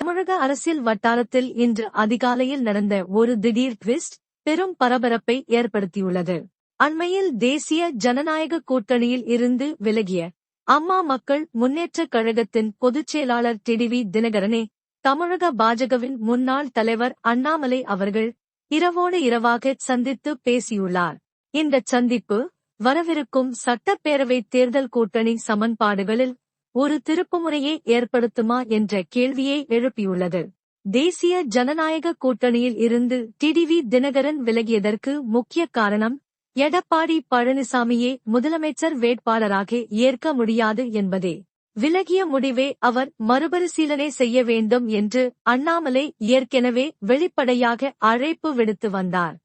தமிழக அரசியல் வட்டாரத்தில் இன்று அதிகாலையில் நடந்த ஒரு திடீர் ட்விஸ்ட் பெரும் பரபரப்பை ஏற்படுத்தியுள்ளது. அண்மையில் தேசிய ஜனநாயக கூட்டணியில் இருந்து விலகிய அம்மா மக்கள் முன்னேற்றக் கழகத்தின் பொதுச் செயலாளர் டிடிவி தினகரனே தமிழக பாஜகவின் முன்னாள் தலைவர் அண்ணாமலை அவர்கள் இரவோடு இரவாக சந்தித்து பேசியுள்ளார். இந்த சந்திப்பு வரவிருக்கும் சட்டப்பேரவை தேர்தல் கூட்டணி சமன்பாடுகளில் ஒரு திருப்புமுறையை ஏற்படுத்துமா என்ற கேள்வியை எழுப்பியுள்ளது. தேசிய ஜனநாயக கூட்டணியில் இருந்து டிடிவி தினகரன் விலகியதற்கு முக்கிய காரணம் எடப்பாடி பழனிசாமியே முதலமைச்சர் வேட்பாளராக ஏற்க முடியாது என்பதே. விலகிய முடிவே அவர் மறுபரிசீலனை செய்ய வேண்டும் என்று அண்ணாமலை ஏற்கனவே வெளிப்படையாக அழைப்பு விடுத்து வந்தார்.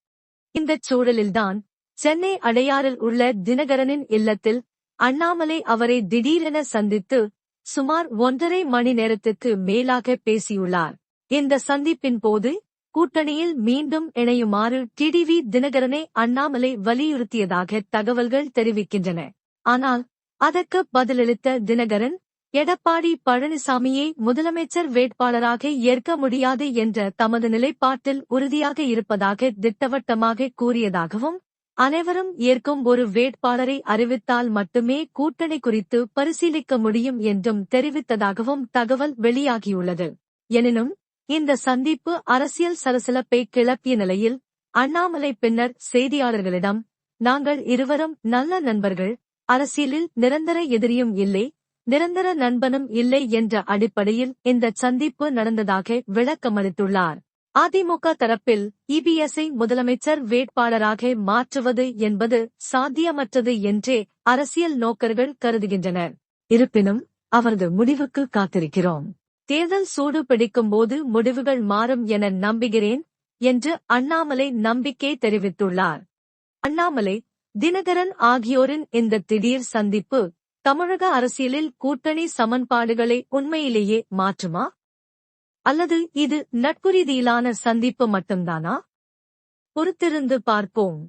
இந்தச் சூழலில்தான் சென்னை அடையாறில் உள்ள தினகரனின் இல்லத்தில் அண்ணாமலை அவரை திடீரென சந்தித்து சுமார் ஒன்றரை மணி நேரத்துக்கு மேலாக பேசியுள்ளார். இந்த சந்திப்பின் போது கூட்டணியில் மீண்டும் இணையுமாறு டிடிவி தினகரனை அண்ணாமலை வலியுறுத்தியதாக தகவல்கள் தெரிவிக்கின்றன. ஆனால் அதற்கு பதிலளித்த தினகரன் எடப்பாடி பழனிசாமியை முதலமைச்சர் வேட்பாளராக ஏற்க முடியாது என்ற தமது நிலைப்பாட்டில் உறுதியாக இருப்பதாக திட்டவட்டமாக கூறியதாகவும் அனைவரும் ஏற்கும் ஒரு வேட்பாளரை அறிவித்தால் மட்டுமே கூட்டணி குறித்து பரிசீலிக்க முடியும் என்றும் தெரிவித்ததாகவும் தகவல் வெளியாகியுள்ளது. எனினும் இந்த சந்திப்பு அரசியல் சலசலப்பை கிளப்பிய நிலையில் அண்ணாமலை பின்னர் செய்தியாளர்களிடம் நாங்கள் இருவரும் நல்ல நண்பர்கள் அரசியலில் நிரந்தர எதிரியும் இல்லை நிரந்தர நண்பனும் இல்லை என்ற அடிப்படையில் இந்த சந்திப்பு நடந்ததாக விளக்கமளித்துள்ளார். அதிமுக தரப்பில் இபிஎஸ்ஐ முதலமைச்சர் வேட்பாளராக மாற்றுவது என்பது சாத்தியமற்றது என்றே அரசியல் நோக்கர்கள் கருதுகின்றனர். இருப்பினும் அவரது முடிவுக்கு காத்திருக்கிறோம். தேர்தல் சூடு பிடிக்கும்போது முடிவுகள் மாறும் என நம்புகிறேன் என்று அண்ணாமலை நம்பிக்கை தெரிவித்துள்ளார். அண்ணாமலை தினகரன் ஆகியோரின் இந்த திடீர் சந்திப்பு தமிழக அரசியலில் கூட்டணி சமன்பாடுகளை உண்மையிலேயே மாற்றுமா? அல்லது இது நட்பு ரீதியிலான சந்திப்பு மட்டும்தானா? பொறுத்திருந்து பார்ப்போம்.